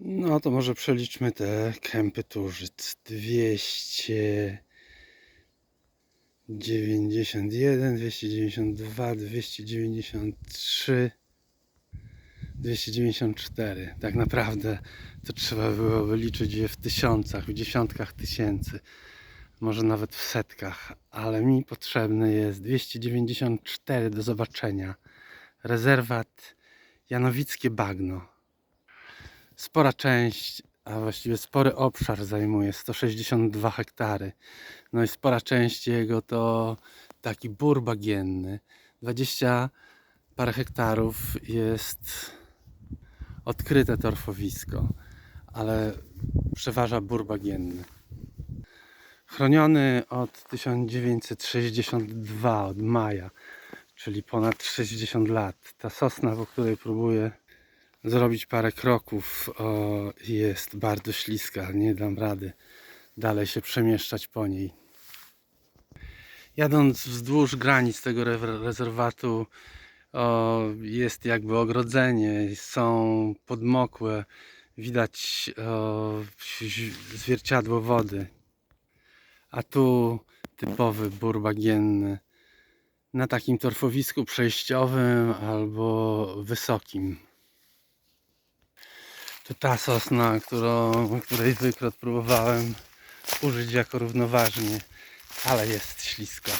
No to może przeliczmy te kępy tużyc. 291, 292, 293, 294. Tak naprawdę to trzeba byłoby liczyć je w tysiącach, w dziesiątkach tysięcy, może nawet w setkach, ale mi potrzebne jest 294 do zobaczenia. Rezerwat Janowickie Bagno spora część, a właściwie spory obszar zajmuje 162 hektary. No i spora część jego to taki bór bagienny. 20 parę hektarów jest odkryte torfowisko, ale przeważa bór bagienny. Chroniony od 1962, od maja, czyli ponad 60 lat. Ta sosna, po której próbuję zrobić parę kroków o, jest bardzo śliska, nie dam rady dalej się przemieszczać po niej. Jadąc wzdłuż granic tego re- rezerwatu o, jest jakby ogrodzenie, są podmokłe, widać o, zwierciadło wody. A tu typowy bór bagienny na takim torfowisku przejściowym albo wysokim. To ta sosna, którą, której wykrot próbowałem użyć jako równoważnie, ale jest ślisko.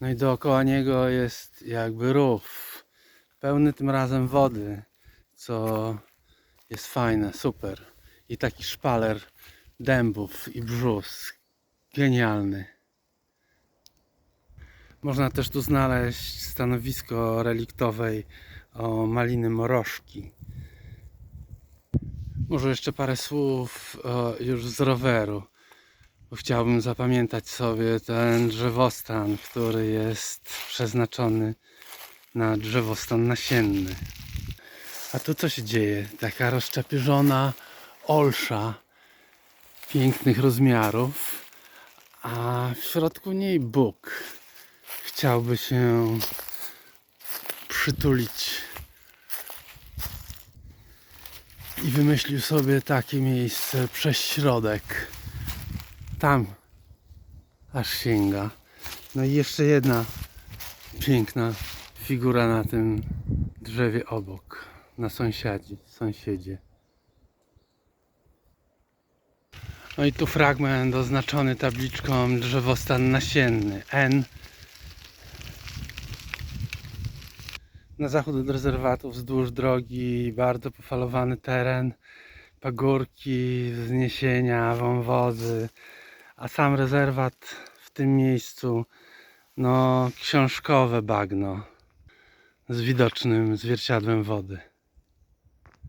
No i dookoła niego jest jakby rów, pełny tym razem wody, co jest fajne, super. I taki szpaler dębów i brzus, genialny. Można też tu znaleźć stanowisko reliktowej o maliny morożki. Może jeszcze parę słów o, już z roweru. Chciałbym zapamiętać sobie ten drzewostan, który jest przeznaczony na drzewostan nasienny. A tu co się dzieje? Taka rozczepierzona olsza pięknych rozmiarów, a w środku niej Bóg chciałby się przytulić. I wymyślił sobie takie miejsce przez środek. Tam aż sięga. No i jeszcze jedna piękna figura na tym drzewie obok. Na sąsiadzi, sąsiedzie. No i tu fragment oznaczony tabliczką drzewostan nasienny N na zachód od rezerwatu wzdłuż drogi bardzo pofalowany teren, pagórki, wzniesienia, wąwozy, a sam rezerwat w tym miejscu no książkowe bagno z widocznym zwierciadłem wody.